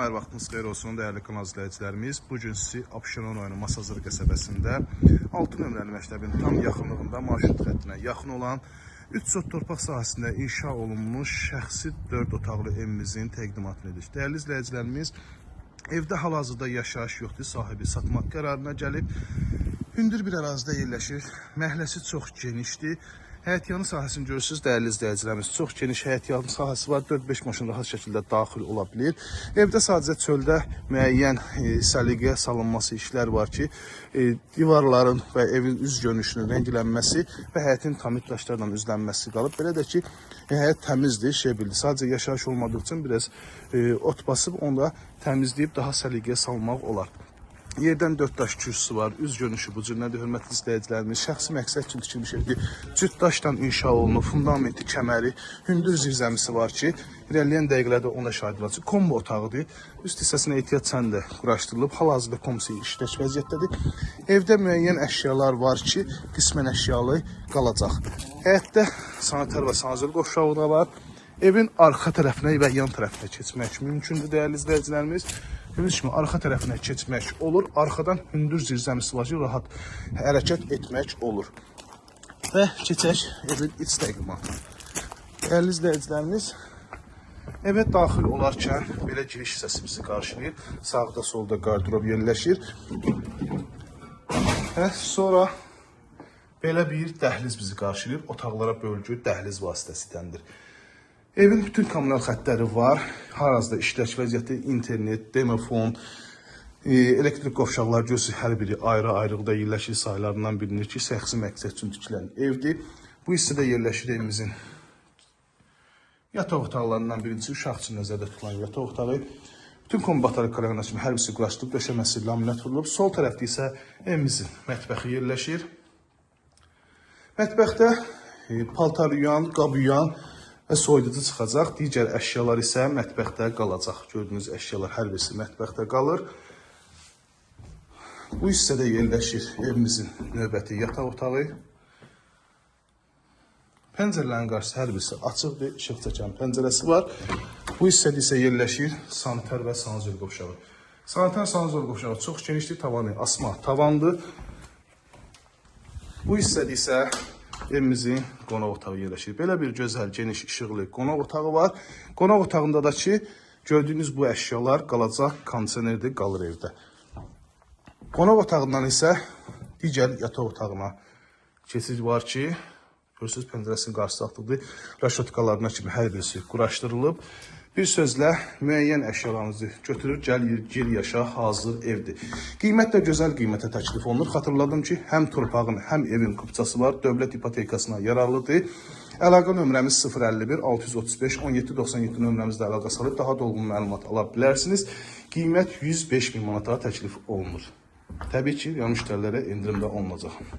Hər vaxtınız xeyir olsun dəyərli kanal izləyicilərimiz. Bu gün sizi Abşeron rayonu Masazır qəsəbəsində 6 nömrəli məktəbin tam yaxınlığında marşrut xəttinə yaxın olan 3 sot torpaq sahəsində inşa olunmuş şəxsi 4 otaqlı evimizin təqdimatını edirik. Dəyərli izləyicilərimiz, evdə hal-hazırda yaşayış yoxdur, sahibi satmaq qərarına gəlib. Hündür bir ərazidə yerləşir. Məhəlləsi çox genişdir. Həyətyanı sahəsini görürsünüz, dəyərli izləyicilərimiz. Çox geniş həyətyanı sahəsi var. 4-5 maşın rahat şəkildə daxil ola bilir. Evdə sadəcə çöldə müəyyən e, səliqəyə salınması işlər var ki, e, divarların və evin üz görünüşünün rənglənməsi və həyətin tamit daşlarla üzlənməsi qalıb. Belə də ki, e, həyət təmizdir, şey bildi. Sadəcə yaşayış olmadığı üçün biraz e, ot basıb onu da təmizləyib daha səliqəyə salmaq olar. Yerdən 4 daş kürsüsü var. Üz görünüşü bu cür nədir, hörmətli izləyicilərimiz? Şəxsi məqsəd üçün tikilmiş evdir. Cüt daşdan inşa olunub, fundamenti, kəməri, hündür zirzəmisi var ki, irəliləyən dəqiqələrdə ona şahid olacaq. Kombo otağıdır. Üst hissəsinə ehtiyatcan da quraşdırılıb. Hal-hazırda komsi işləş vəziyyətdədir. Evdə müəyyən əşyalar var ki, qismən əşyalı qalacaq. Həyətdə sanitar və sanazir qovşağı da var. Evin arxa tərəfinə və yan tərəfinə keçmək mümkündür dəyərli izləyicilərimiz. Gördüyünüz kimi arxa tərəfinə keçmək olur. Arxadan hündür zirzəmisi var ki, rahat hərəkət etmək olur. Və keçək evin iç təqdimatına. Dəyərli izləyicilərimiz, evə daxil olarkən belə giriş hissəsi bizi qarşılayır. Sağda, solda qardırob yerləşir. Və sonra belə bir dəhliz bizi qarşılayır. Otaqlara bölgü dəhliz vasitəsiydəndir. Evin bütün kommunal xəttləri var. Hal-hazırda işləş vəziyyəti, internet, demofon, e, elektrik qovşaqlar görürsünüz hər biri ayrı-ayrılıqda yerləşir saylarından bilinir ki, şəxsi məqsəd üçün tikilən evdir. Bu hissədə yerləşir evimizin yataq otaqlarından birincisi uşaq üçün nəzərdə tutulan yataq otağı. Bütün kombatları kimi hər birisi quraşdırılıb, döşəməsi laminat vurulub. Sol tərəfdə isə evimizin mətbəxi yerləşir. Mətbəxdə e, paltar yuyan, qab yuyan və soyuducu çıxacaq. Digər əşyalar isə mətbəxdə qalacaq. Gördüyünüz əşyalar hər birisi mətbəxdə qalır. Bu hissədə yerləşir evimizin növbəti yataq otağı. Pəncərələrin qarşısı hər birisi açıqdır, işıq çəkən pəncərəsi var. Bu hissədə isə yerləşir sanitar və sanazör qovşağı. Sanitar sanazör qovşağı çox genişdir, tavanı asma tavandır. Bu hissədə isə evimizin qonaq otağı yerləşir. Belə bir gözəl, geniş, işıqlı qonaq otağı var. Qonaq otağında da ki, gördüyünüz bu əşyalar qalacaq kondisionerdir, qalır evdə. Qonaq otağından isə digər yataq otağına keçid var ki, görürsünüz pəncərəsinin qarşısı açıqdır. Raşotkalarına kimi hər birisi quraşdırılıb. Bir sözlə müəyyən əşyalarınızı götürür, gəlir, gir yaşa, hazır evdir. Qiymət də gözəl qiymətə təklif olunur. Xatırladım ki, həm torpağın, həm evin qıpçası var, dövlət ipotekasına yararlıdır. Əlaqə nömrəmiz 051 635 1797 nömrəmizlə əlaqə salıb daha dolğun məlumat ala bilərsiniz. Qiymət 105 min manata təklif olunur. Təbii ki, müştərilərə endirimdə olunacaq.